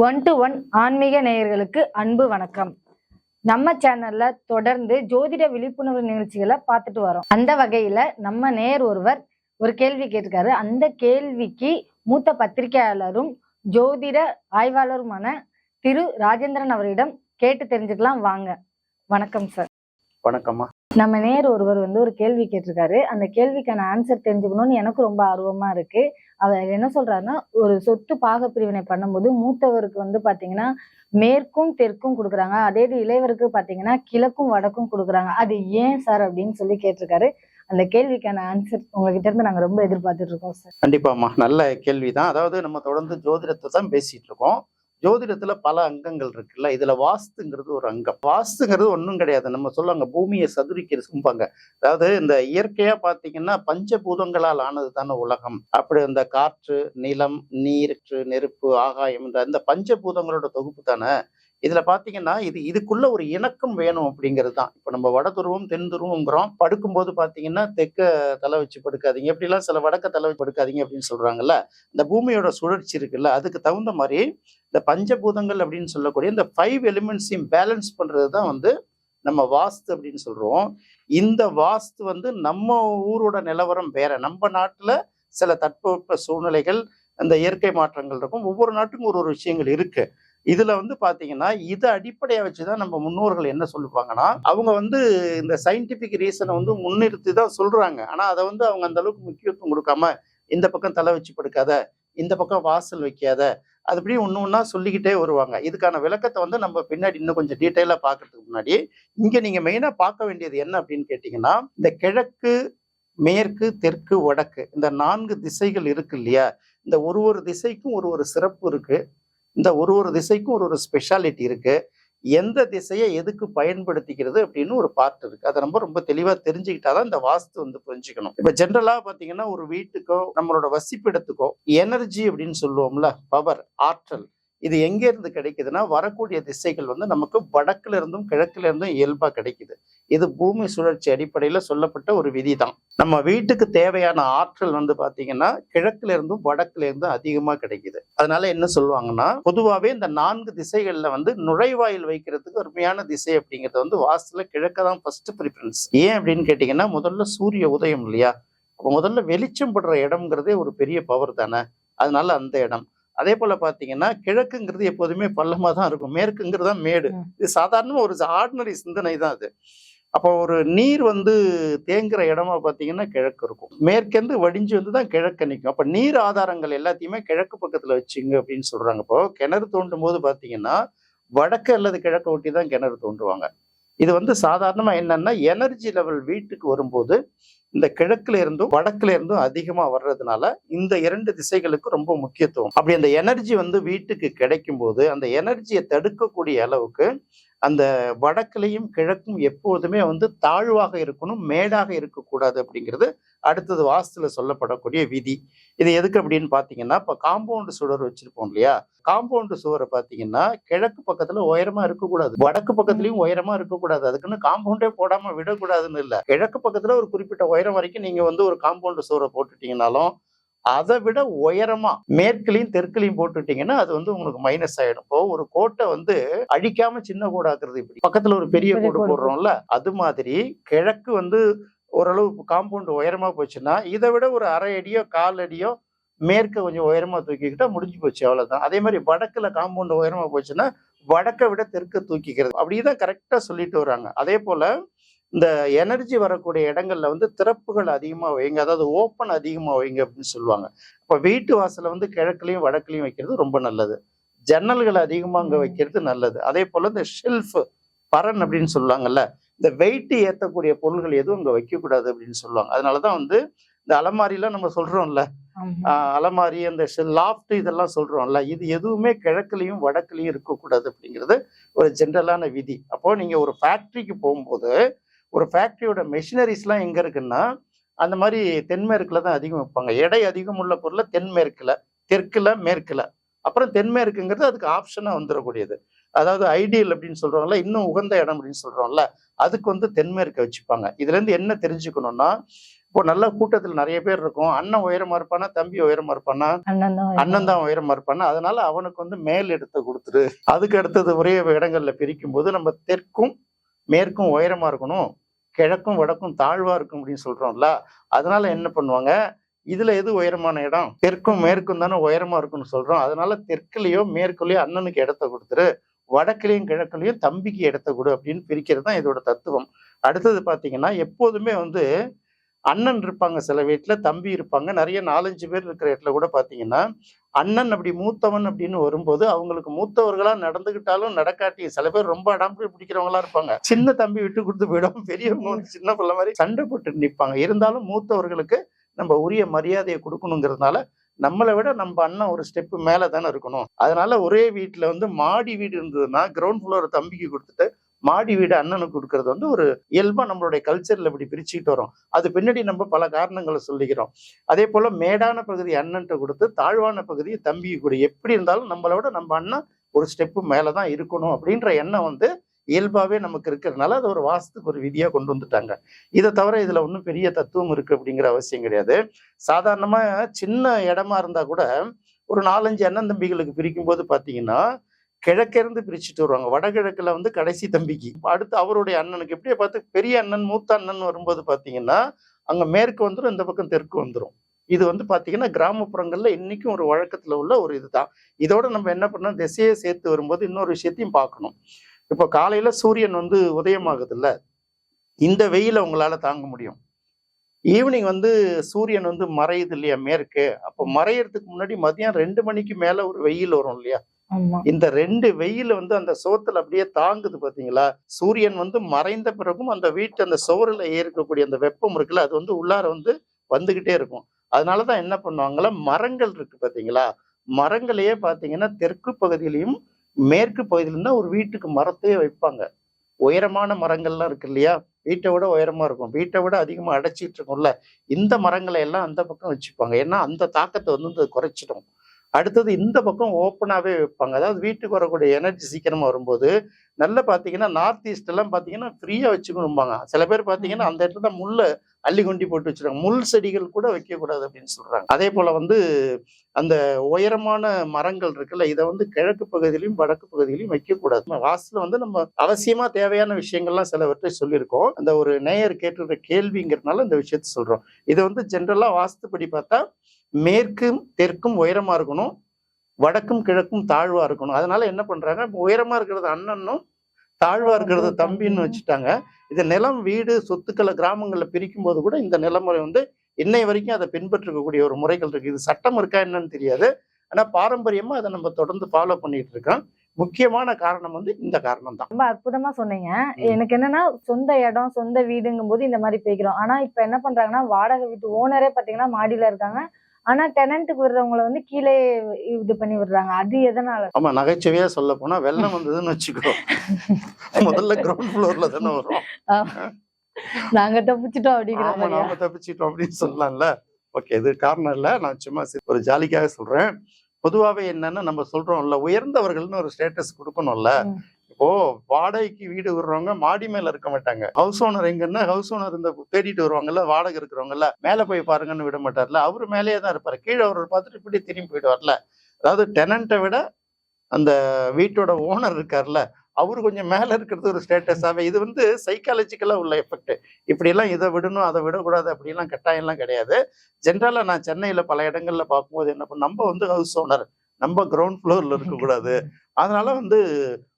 One to one ஆன்மீக நேயர்களுக்கு அன்பு வணக்கம். நம்ம சேனல்ல தொடர்ந்து ஜோதிட விழிப்புணர்வு நிகழ்ச்சிகளை பார்த்துட்டு வரோம். அந்த வகையில நம்ம நேயர் ஒருவர் ஒரு கேள்வி கேட்டிருக்காரு. அந்த கேள்விக்கு மூத்த பத்திரிகையாளரும் ஜோதிட ஆய்வாளருமான திரு ராஜேந்திரன் அவரிடம் கேட்டு தெரிஞ்சுக்கலாம். வாங்க. வணக்கம் சார் வணக்கம்மா. நம்ம நேர் ஒருவர் வந்து ஒரு கேள்வி கேட்டிருக்காரு. அந்த கேள்விக்கான ஆன்சர் தெரிஞ்சுக்கணும்னு எனக்கு ரொம்ப ஆர்வமா இருக்கு. அவர் என்ன சொல்றாருன்னா ஒரு சொத்து பாக பிரிவினை பண்ணும்போது மூத்தவருக்கு வந்து பாத்தீங்கன்னா மேற்கும் தெற்கும் கொடுக்குறாங்க. அதே இது இளையவருக்கு பாத்தீங்கன்னா கிழக்கும் வடக்கும் கொடுக்குறாங்க. அது ஏன் சார் அப்படின்னு சொல்லி கேட்டிருக்காரு. அந்த கேள்விக்கான ஆன்சர் உங்ககிட்ட இருந்து நாங்க ரொம்ப எதிர்பார்த்துட்டு இருக்கோம் சார். கண்டிப்பாமா நல்ல கேள்விதான். அதாவது நம்ம தொடர்ந்து ஜோதிடத்தை தான் பேசிட்டு இருக்கோம். ஜோதிடத்துல பல அங்கங்கள் இருக்குல்ல? இதுல வாஸ்துங்கிறது ஒரு அங்கம். வாஸ்துங்கிறது ஒன்றும் கிடையாது. நம்ம சொல்லுவாங்க பூமியை சதுரிக்கிறதும்பாங்க அதாவது இந்த இயற்கையா பாத்தீங்கன்னா பஞ்சபூதங்களால் ஆனது தானே உலகம். அப்படி இந்த காற்று நிலம் நீர் நெருப்பு ஆகாயம் இந்த இந்த பஞ்சபூதங்களோட தொகுப்பு தானே? இதுல பாத்தீங்கன்னா இது இதுக்குள்ள ஒரு இணக்கம் வேணும் அப்படிங்கிறது தான் இப்போ நம்ம வட துருவம் தென் துருவங்கிறோம் படுக்கும்போது பாத்தீங்கன்னா தெற்க தலை வச்சு படுக்காதீங்க. எப்படிலாம் சில வடக்க தலை வச்சு படுக்காதீங்க அப்படின்னு சொல்றாங்கல்ல இந்த பூமியோட சுழற்சி இருக்குல்ல அதுக்கு தகுந்த மாதிரி இந்த பஞ்சபூதங்கள் அப்படின்னு சொல்லக்கூடிய இந்த ஃபைவ் எலிமெண்ட்ஸையும் பேலன்ஸ் பண்றது தான் வந்து நம்ம வாஸ்து அப்படின்னு சொல்றோம். இந்த வாஸ்து வந்து நம்ம ஊரோட நிலவரம் வேற. நம்ம நாட்டுல சில தட்பவெப்ப சூழ்நிலைகள் அந்த இயற்கை மாற்றங்கள் இருக்கும். ஒவ்வொரு நாட்டுக்கும் ஒரு ஒரு விஷயங்கள் இருக்குது இதுல வந்து பாத்தீங்கன்னா இதை அடிப்படையா வச்சுதான் நம்ம முன்னோர்கள் என்ன சொல்லுவாங்கன்னா அவங்க வந்து இந்த சயின்டிபிக் ரீசனை வந்து முன்னிறுத்தி தான் சொல்றாங்க. ஆனா அதை வந்து அவங்க அந்த அளவுக்கு முக்கியத்துவம் கொடுக்காம இந்த பக்கம் தலை வச்சு படுக்காத இந்த பக்கம் வாசல் வைக்காத அது இப்படி ஒன்று ஒன்றா சொல்லிக்கிட்டே வருவாங்க. இதுக்கான விளக்கத்தை வந்து நம்ம பின்னாடி இன்னும் கொஞ்சம் டீட்டெயிலாக பார்க்கறதுக்கு முன்னாடி இங்கே நீங்கள் மெயினாக பார்க்க வேண்டியது என்ன அப்படின்னு கேட்டிங்கன்னா இந்த கிழக்கு மேற்கு தெற்கு வடக்கு இந்த நான்கு திசைகள் இருக்கு இல்லையா? இந்த ஒரு ஒரு திசைக்கும் ஒரு ஒரு சிறப்பு இருக்குது இந்த ஒரு ஒரு திசைக்கும் ஒரு ஒரு ஸ்பெஷாலிட்டி இருக்குது எந்த திசையை எதுக்கு பயன்படுத்திக்கிறது அப்படின்னு ஒரு பார்ட் இருக்கு. அதை நம்ம ரொம்ப தெளிவாக தெரிஞ்சுக்கிட்டா தான் இந்த வாஸ்து வந்து புரிஞ்சுக்கணும். இப்போ ஜென்ரலாக பார்த்தீங்கன்னா ஒரு வீட்டுக்கோ நம்மளோட வசிப்பிடத்துக்கோ எனர்ஜி அப்படின்னு சொல்லுவோம்ல பவர் ஆற்றல். இது எங்கே இருந்து கிடைக்குதுன்னா வரக்கூடிய திசைகள் வந்து நமக்கு வடக்குல இருந்தும் கிழக்குல இருந்தும் இயல்பா கிடைக்குது. இது பூமி சுழற்சி அடிப்படையில சொல்லப்பட்ட ஒரு விதி தான் நம்ம வீட்டுக்கு தேவையான ஆற்றல் வந்து பாத்தீங்கன்னா கிழக்குல இருந்தும் வடக்குல இருந்தும் அதிகமா கிடைக்குது. அதனால என்ன சொல்லுவாங்கன்னா பொதுவாகவே இந்த நான்கு திசைகள்ல வந்து நுழைவாயில் வைக்கிறதுக்கு அருமையான திசை அப்படிங்கிறது வந்து வாசல கிழக்க தான் ஃபர்ஸ்ட் ப்ரிஃபரன்ஸ் ஏன் அப்படின்னு கேட்டீங்கன்னா முதல்ல சூரிய உதயம் இல்லையா? அப்போ முதல்ல வெளிச்சம் படுற இடம்ங்கிறதே ஒரு பெரிய பவர் தானே? அதனால அந்த இடம். அதே போல பாத்தீங்கன்னா கிழக்குங்கிறது எப்போதுமே பள்ளமா தான் இருக்கும். மேற்குங்கிறது தான் மேடு. இது சாதாரண ஒரு ஆர்டினரி சிந்தனை தான் அது. அப்போ ஒரு நீர் வந்து தேங்குற இடமா பாத்தீங்கன்னா கிழக்கு இருக்கும். மேற்கேந்து வடிஞ்சு வந்து தான் கிழக்கு நிற்கும் அப்ப நீர் ஆதாரங்கள் எல்லாத்தையுமே கிழக்கு பக்கத்துல வச்சுங்க அப்படின்னு சொல்றாங்க. இப்போ கிணறு தோண்டும் போது பாத்தீங்கன்னா வடக்கு அல்லது கிழக்கு ஒட்டி தான் கிணறு தோண்டுவாங்க. இது வந்து சாதாரணமா என்னன்னா எனர்ஜி லெவல் வீட்டுக்கு வரும்போது இந்த கிழக்குல இருந்தும் வடக்குல இருந்தும் அதிகமா வர்றதுனால இந்த இரண்டு திசைகளுக்கு ரொம்ப முக்கியத்துவம். அப்படி அந்த எனர்ஜி வந்து வீட்டுக்கு கிடைக்கும் போது அந்த எனர்ஜியை தடுக்கக்கூடிய அளவுக்கு அந்த வடக்குலையும் கிழக்கும் எப்போதுமே வந்து தாழ்வாக இருக்கணும் மேடாக இருக்கக்கூடாது அப்படிங்கிறது அடுத்தது வாஸ்துல சொல்லப்படக்கூடிய விதி. இது எதுக்கு அப்படின்னு பார்த்தீங்கன்னா இப்போ காம்பவுண்டு சுவர் வச்சிருப்போம் இல்லையா? காம்பவுண்டு சுவரை பார்த்தீங்கன்னா கிழக்கு பக்கத்துல உயரமா இருக்கக்கூடாது. வடக்கு பக்கத்துலயும் உயரமா இருக்கக்கூடாது. அதுக்குன்னு காம்பவுண்டே போடாம விடக்கூடாதுன்னு இல்லை. கிழக்கு பக்கத்துல ஒரு குறிப்பிட்ட உயரம் வரைக்கும் நீங்க வந்து ஒரு காம்பவுண்டு சுவரை போட்டுட்டீங்கனாலும் அதை விட உயரமா மேற்குலையும் தெற்குலையும் போட்டுட்டீங்கன்னா அது வந்து உங்களுக்கு மைனஸ் ஆயிடும். இப்போ ஒரு கோட்டை வந்து அழிக்காம சின்ன கோடாக்குறது இப்படி. பக்கத்துல ஒரு பெரிய கோடு. போடுறோம்ல அது மாதிரி கிழக்கு வந்து ஓரளவு காம்பவுண்ட் உயரமா போச்சுன்னா இதை விட ஒரு அரை அடியோ கால் அடியோ மேற்க கொஞ்சம் உயரமா தூக்கிக்கிட்டா முடிஞ்சு போச்சு அவ்வளவுதான். அதே மாதிரி வடக்குல காம்பவுண்ட் உயரமா போச்சுன்னா வடக்கை விட தெற்க தூக்கிக்கிறது. அப்படிதான் கரெக்டா சொல்லிட்டு வராங்க. அதே போல இந்த எனர்ஜி வரக்கூடிய இடங்கள்ல வந்து திறப்புகள் அதிகமா வைங்க அதாவது ஓப்பன் அதிகமா வைங்க அப்படின்னு சொல்லுவாங்க. இப்ப வீட்டு வாசல்ல வந்து கிழக்குலையும் வடக்குலையும் வைக்கிறது ரொம்ப நல்லது. ஜன்னல்கள் அதிகமா அங்க. வைக்கிறது நல்லது. அதே போல இந்த ஷெல்ஃப் பரன் அப்படின்னு சொல்லுவாங்கல்ல இந்த வெயிட் ஏத்தக்கூடிய பொருள்கள் எதுவும் அங்க வைக்கக்கூடாது அப்படின்னு சொல்லுவாங்க. அதனாலதான் வந்து இந்த அலமாரிலாம் நம்ம. ஆஹ் அலமாரி அந்த லாஃப்ட் இதெல்லாம் சொல்றோம்ல இது எதுவுமே கிழக்குலையும் வடக்குலையும் இருக்கக்கூடாது அப்படிங்கிறது ஒரு ஜென்ரலான விதி. அப்போ நீங்க ஒரு ஃபேக்டரிக்கு போகும்போது ஒரு ஃபேக்டரியோட மெஷினரிஸ்லாம் எங்க இருக்குன்னா அந்த மாதிரி தென்மேற்குல தான் அதிகம் வைப்பாங்க எடை அதிகம் உள்ள பொருளை தென்மேற்குல தெற்குல மேற்குல. அப்புறம் தென்மேற்குங்கிறது அதுக்கு ஆப்ஷனா வந்துடக்கூடியது. அதாவது ஐடியல் அப்படின்னு சொல்றோம்ல இன்னும் உகந்த இடம் அப்படின்னு சொல்றோம்ல அதுக்கு வந்து தென்மேற்க வச்சுப்பாங்க. இதுல இருந்து என்ன தெரிஞ்சுக்கணும்னா இப்போ நல்ல கூட்டத்துல நிறைய பேர் இருக்கும். அண்ணன் உயரமா இருப்பானா தம்பி உயரமா இருப்பானா அண்ணன் தான் அண்ணன் தான் உயரமா இருப்பானா அதனால அவனுக்கு வந்து மேல் இடத்தை கொடுத்துரு. அதுக்கு அடுத்தது ஒரே இடங்கள்ல பிரிக்கும் போது நம்ம தெற்கும் மேற்கும் உயரமா இருக்கணும். கிழக்கும் வடக்கும் தாழ்வா இருக்கும் அப்படின்னு சொல்றோம்ல அதனால என்ன பண்ணுவாங்க? இதுல எது உயரமான இடம்? தெற்கும் மேற்கும் தானே உயரமா இருக்கும்னு சொல்றோம். அதனால தெற்குலயோ மேற்குலயோ அண்ணனுக்கு இடத்த கொடுத்துரு வடக்குலயும் கிழக்குலயும் தம்பிக்கு இடத்த கொடு அப்படின்னு பிரிக்கிறது தான் இதோட தத்துவம். அடுத்தது பாத்தீங்கன்னா எப்போதுமே வந்து அண்ணன் இருப்பாங்க சில வீட்டில் தம்பி இருப்பாங்க. நிறைய நாலஞ்சு பேர் இருக்கிற இடத்துல கூட பார்த்தீங்கன்னா அண்ணன் அப்படி மூத்தவன் அப்படின்னு வரும்போது அவங்களுக்கு மூத்தவர்களாக நடந்துகிட்டாலும் நடக்காட்டி சில பேர் ரொம்ப அடம்பு பிடிக்கிறவங்களா இருப்பாங்க. சின்ன தம்பி விட்டு கொடுத்து போயிடும். பெரியவங்க வந்து சின்ன பிள்ளை மாதிரி சண்டை போட்டு நிற்பாங்க இருந்தாலும் மூத்தவர்களுக்கு நம்ம உரிய மரியாதையை கொடுக்கணுங்கிறதுனால நம்மளை விட நம்ம அண்ணன் ஒரு ஸ்டெப் மேலே தானே இருக்கணும். அதனால ஒரே வீட்டில் வந்து மாடி வீடு இருந்ததுன்னா கிரவுண்ட் ஃப்ளோரை தம்பிக்கு கொடுத்துட்டு மாடி வீடு அண்ணனுக்கு கொடுக்கறது வந்து ஒரு இயல்பா நம்மளுடைய கல்ச்சர்ல இப்படி பிரிச்சுக்கிட்டு வரோம். அது பின்னாடி நம்ம பல காரணங்களை சொல்லிக்கிறோம். அதே போல மேடான பகுதி அண்ணன்ட்ட கொடுத்து தாழ்வான பகுதியை தம்பிக்கு கொடு எப்படி இருந்தாலும் நம்மளோட நம்ம அண்ணன் ஒரு ஸ்டெப்பு மேலதான் இருக்கணும் அப்படின்ற எண்ணம் வந்து இயல்பாவே நமக்கு இருக்கிறதுனால அது ஒரு வாஸ்துக்கு ஒரு விதியா கொண்டு வந்துட்டாங்க. இதை தவிர இதுல ஒன்றும் பெரிய தத்துவம் இருக்கு அப்படிங்கிற அவசியம் கிடையாது. சாதாரணமா சின்ன இடமா இருந்தா கூட ஒரு நாலஞ்சு அண்ணன் தம்பிகளுக்கு பிரிக்கும் போது பாத்தீங்கன்னா கிழக்கிருந்து பிரிச்சுட்டு வருவாங்க. வடகிழக்கில் வந்து கடைசி தம்பிக்கு. அடுத்து அவருடைய அண்ணனுக்கு. எப்படியே பார்த்து பெரிய அண்ணன் மூத்த அண்ணன் வரும்போது பார்த்தீங்கன்னா அங்க மேற்கு வந்துடும் இந்த பக்கம் தெற்கு வந்துடும் இது வந்து பாத்தீங்கன்னா கிராமப்புறங்களில் இன்னைக்கும் ஒரு வழக்கத்துல உள்ள ஒரு இதுதான். இதோட நம்ம என்ன பண்ணோம் திசையை சேர்த்து வரும்போது இன்னொரு விஷயத்தையும் பார்க்கணும். இப்போ காலையில சூரியன் வந்து உதயமாகுது இல்ல இந்த வெயில உங்களால தாங்க முடியும். ஈவினிங் வந்து சூரியன் வந்து மறையுது இல்லையா மேற்கு. அப்போ மறையறதுக்கு முன்னாடி மதியம் ரெண்டு மணிக்கு மேல ஒரு வெயில் வரும் இல்லையா? இந்த ரெண்டு வெயில் வந்து அந்த சோத்துல அப்படியே தாங்குது பாத்தீங்களா? சூரியன் வந்து மறைந்த பிறகும் அந்த வீட்டு அந்த சோறுல ஏற்கக்கூடிய அந்த வெப்பம் இருக்குல்ல அது வந்து உள்ளார வந்து வந்துகிட்டே இருக்கும். அதனாலதான் என்ன பண்ணுவாங்களா மரங்கள் இருக்கு பாத்தீங்களா? மரங்களையே பாத்தீங்கன்னா தெற்கு பகுதியிலையும் மேற்கு பகுதியிலும் தான் ஒரு வீட்டுக்கு மரத்தையே வைப்பாங்க. உயரமான மரங்கள்லாம் இருக்கு இல்லையா? வீட்டை விட உயரமா இருக்கும். வீட்டை விட அதிகமா அடைச்சிட்டு இருக்கும்ல. இந்த மரங்களை எல்லாம் அந்த பக்கம் வச்சுப்பாங்க. ஏன்னா அந்த தாக்கத்தை வந்து குறைச்சிடும். அடுத்தது இந்த பக்கம் ஓப்பனாகவே வைப்பாங்க. அதாவது வீட்டுக்கு வரக்கூடிய எனர்ஜி சீக்கிரமா வரும்போது நல்லா பார்த்தீங்கன்னா நார்த் ஈஸ்ட் எல்லாம் பார்த்தீங்கன்னா ஃப்ரீயாக வச்சுக்கணும்பாங்க. சில பேர் பார்த்தீங்கன்னா அந்த இடத்துல தான் முள்ளை அள்ளி கொண்டி போட்டு வச்சிருக்காங்க முள் செடிகள் கூட வைக்கக்கூடாது அப்படின்னு சொல்றாங்க. அதே போல வந்து அந்த உயரமான மரங்கள் இருக்குல்ல இதை வந்து கிழக்கு பகுதியிலையும் வடக்கு பகுதியிலையும் வைக்கக்கூடாது. வாஸ்துல வந்து நம்ம அவசியமா தேவையான விஷயங்கள்லாம் சிலவற்றை சொல்லியிருக்கோம். அந்த ஒரு நேயர் கேட்டுற கேள்விங்கிறதுனால இந்த விஷயத்த சொல்றோம். இதை வந்து ஜென்ரலா வாஸ்துப்படி பார்த்தா மேற்கும் தெற்கும் உயரமா இருக்கணும். வடக்கும் கிழக்கும் தாழ்வா இருக்கணும். அதனால என்ன பண்றாங்க? உயரமா இருக்கிறது அண்ணனும் தாழ்வா இருக்கிறது தம்பின்னு வச்சுட்டாங்க. இது நிலம் வீடு சொத்துக்களை கிராமங்கள்ல பிரிக்கும் போது கூட இந்த நிலமுறை வந்து இன்னை வரைக்கும் அதை பின்பற்றக்கூடிய ஒரு முறைகள் இருக்கு. இது சட்டம் இருக்கா என்னன்னு தெரியாது. ஆனா பாரம்பரியமா அதை நம்ம தொடர்ந்து ஃபாலோ பண்ணிட்டு இருக்கோம். முக்கியமான காரணம் வந்து இந்த காரணம் தான். ரொம்ப அற்புதமா சொன்னீங்க. எனக்கு என்னன்னா சொந்த இடம் சொந்த வீடுங்கும் போது இந்த மாதிரி பேய்க்கிறோம். ஆனா இப்ப என்ன பண்றாங்கன்னா வாடகை வீட்டு ஓனரே பாத்தீங்கன்னா மாடியில இருக்காங்க. ஆனா டெனண்ட்டுக்கு விடுறவங்கள வந்து கீழே இது பண்ணி விடுறாங்க. அது எதனால? ஆமா நகைச்சுவையா சொல்ல போனா வெள்ளம் வந்ததுன்னு வச்சுக்கோ. முதல்ல கிரவுண்ட் ஃப்ளோர்ல தானே வரும். நாங்க தப்பிச்சிட்டோம் அப்படிங்கிற? நாம தப்பிச்சிட்டோம் அப்படின்னு சொல்லலாம்ல. ஓகே இது காரணம் இல்ல நான் சும்மா ஒரு ஜாலிக்காக சொல்றேன். பொதுவாவே என்னன்னா நம்ம சொல்றோம்ல உயர்ந்தவர்கள்னு ஒரு ஸ்டேட்டஸ் கொடுக்கணும்ல. இப்போ வாடகைக்கு வீடு விடுறவங்க மாடி மேல இருக்க மாட்டாங்க. ஹவுஸ் ஓனர் எங்கன்னா ஹவுஸ் ஓனர் இந்த தேடிட்டு வருவாங்கல்ல வாடகை இருக்கிறவங்கல்ல மேல போய் பாருங்கன்னு விட மாட்டார்ல. அவரு மேலேயே தான் இருப்பாரு. கீழே அவர் பார்த்துட்டு இப்படி திரும்பி போயிடுவார்ல. அதாவது டெனண்ட்டை விட அந்த வீட்டோட ஓனர் இருக்கார்ல அவர் கொஞ்சம் மேல இருக்கிறது ஒரு ஸ்டேட்டஸாவே இது வந்து சைக்காலஜிக்கலா உள்ள எஃபெக்ட் இப்படி எல்லாம் இதை விடணும் அதை விடக்கூடாது அப்படிலாம் கட்டாயம்லாம் கிடையாது. ஜென்ரலா நான் சென்னையில பல இடங்கள்ல பார்க்கும்போது என்ன நம்ம வந்து ஹவுஸ் ஓனர் நம்ம கிரவுண்ட் ஃப்ளோர்ல இருக்கக்கூடாது. அதனால வந்து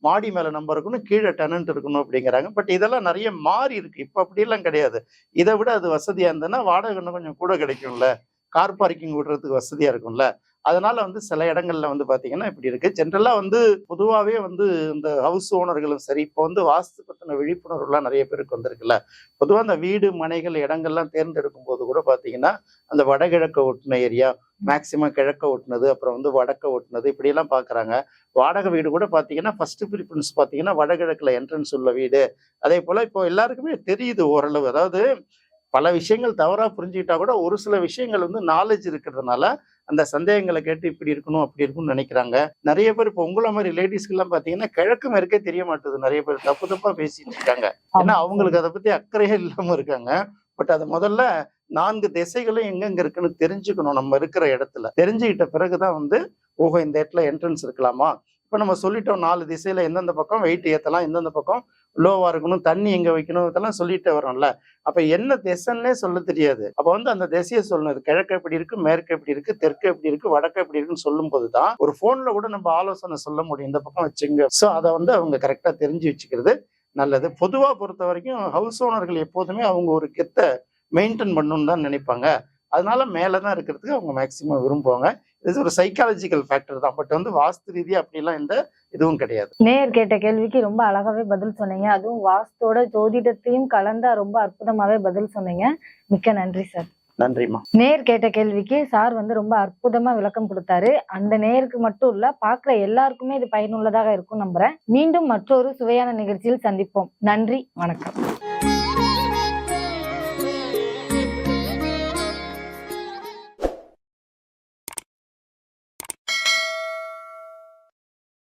மாடி மேல நம்ம இருக்கணும் கீழே டெனன்ட் இருக்கணும் அப்படிங்கிறாங்க. பட் இதெல்லாம் நிறைய மாறி இருக்கு. இப்ப அப்படிலாம் கிடையாது. இதை விட அது வசதியா இருந்ததுன்னா வாடகை இன்னும் கொஞ்சம் கூட கிடைக்கும்ல. கார் பார்க்கிங் விடுறதுக்கு வசதியா இருக்கும்ல. அதனால வந்து சில இடங்கள்ல வந்து பாத்தீங்கன்னா இப்படி இருக்கு. ஜென்ரலா வந்து பொதுவாவே வந்து இந்த ஹவுஸ் ஓனர்களும் சரி இப்போ வந்து வாஸ்து பத்தின விழிப்புணர்வுலாம் நிறைய பேருக்கு வந்திருக்குல்ல. பொதுவா அந்த வீடு மனைகள் இடங்கள்லாம் தேர்ந்தெடுக்கும் போது கூட பாத்தீங்கன்னா அந்த வடகிழக்க ஒட்டின ஏரியா மேக்சிமம் கிழக்க ஓட்டுனது அப்புறம் வந்து வடக்க ஓட்டுனது இப்படியெல்லாம் பார்க்குறாங்க வாடகை வீடு கூட பார்த்தீங்கன்னா ஃபர்ஸ்ட் ப்ரிஃபரன்ஸ் பார்த்தீங்கன்னா வடகிழக்கில் என்ட்ரன்ஸ் உள்ள வீடு. அதே போல் இப்போ எல்லாருக்குமே தெரியுது ஓரளவு. அதாவது பல விஷயங்கள் தவறாக புரிஞ்சுக்கிட்டா கூட ஒரு சில விஷயங்கள் வந்து நாலேஜ் இருக்கிறதுனால அந்த சந்தேகங்களை கேட்டு இப்படி இருக்கணும் அப்படி இருக்கும்னு நினைக்கிறாங்க. நிறைய பேர் இப்போ உங்களை மாதிரி லேடிஸ்க்கு எல்லாம் பாத்தீங்கன்னா கிழக்கு மேற்கே தெரிய மாட்டுது நிறைய பேர் தப்பு தப்பா பேசிட்டு இருக்காங்க. ஏன்னா அவங்களுக்கு அதை பத்தி அக்கறையே இல்லாம இருக்காங்க. பட் அது முதல்ல நான்கு திசைகளும் எங்கெங்க இருக்குன்னு தெரிஞ்சுக்கணும் நம்ம இருக்கிற இடத்துல. தெரிஞ்சுக்கிட்ட பிறகுதான் வந்து ஓஹோ இந்த இடத்துல என்ட்ரன்ஸ் இருக்கலாமா? இப்ப நம்ம சொல்லிட்டோம் நாலு திசையில எந்தெந்த பக்கம் வெயிட் ஏத்தலாம் எந்தெந்த பக்கம் லோவாக இருக்கணும் தண்ணி எங்கே வைக்கணும் இதெல்லாம் சொல்லிட்டு வரோம்ல அப்போ என்ன திசைன்னே சொல்ல தெரியாது. அப்போ வந்து அந்த திசையை சொல்லணும். கிழக்கு எப்படி இருக்கு மேற்கு எப்படி இருக்கு தெற்கு எப்படி இருக்கு வடக்கு எப்படி இருக்குன்னு சொல்லும் போதுதான் ஒரு ஃபோனில் கூட நம்ம ஆலோசனை சொல்ல முடியும். இந்த பக்கம் வச்சுங்க. ஸோ அதை வந்து அவங்க கரெக்டாக தெரிஞ்சு வச்சுக்கிறது நல்லது. பொதுவாக பொறுத்த வரைக்கும் ஹவுஸ் ஓனர்கள் எப்போதுமே அவங்க ஒரு கெத்தை மெயின்டைன் பண்ணணும்னு தான் நினைப்பாங்க. அதனால மேலதான் இருக்கிறதுக்கு அவங்க மேக்சிமம் விரும்புவாங்க. இது ஒரு சைக்காலஜிக்கல் ஃபேக்டர் தான். பட் வந்து வாஸ்து ரீதியா அப்படிலாம் எந்த இதுவும் கிடையாது. நேர் கேட்ட கேள்விக்கு ரொம்ப அழகாவே பதில் சொன்னீங்க. அதுவும் வாஸ்தோட ஜோதிடத்தையும் கலந்தா ரொம்ப அற்புதமாவே பதில் சொன்னீங்க. மிக்க நன்றி சார். நன்றிம்மா. நேர் கேட்ட கேள்விக்கு சார் வந்து ரொம்ப அற்புதமா விளக்கம் கொடுத்தாரு. அந்த நேருக்கு மட்டும் இல்ல பாக்குற எல்லாருக்குமே இது பயனுள்ளதாக இருக்கும் நம்புறேன். மீண்டும் மற்றொரு சுவையான நிகழ்ச்சியில் சந்திப்போம். நன்றி வணக்கம்.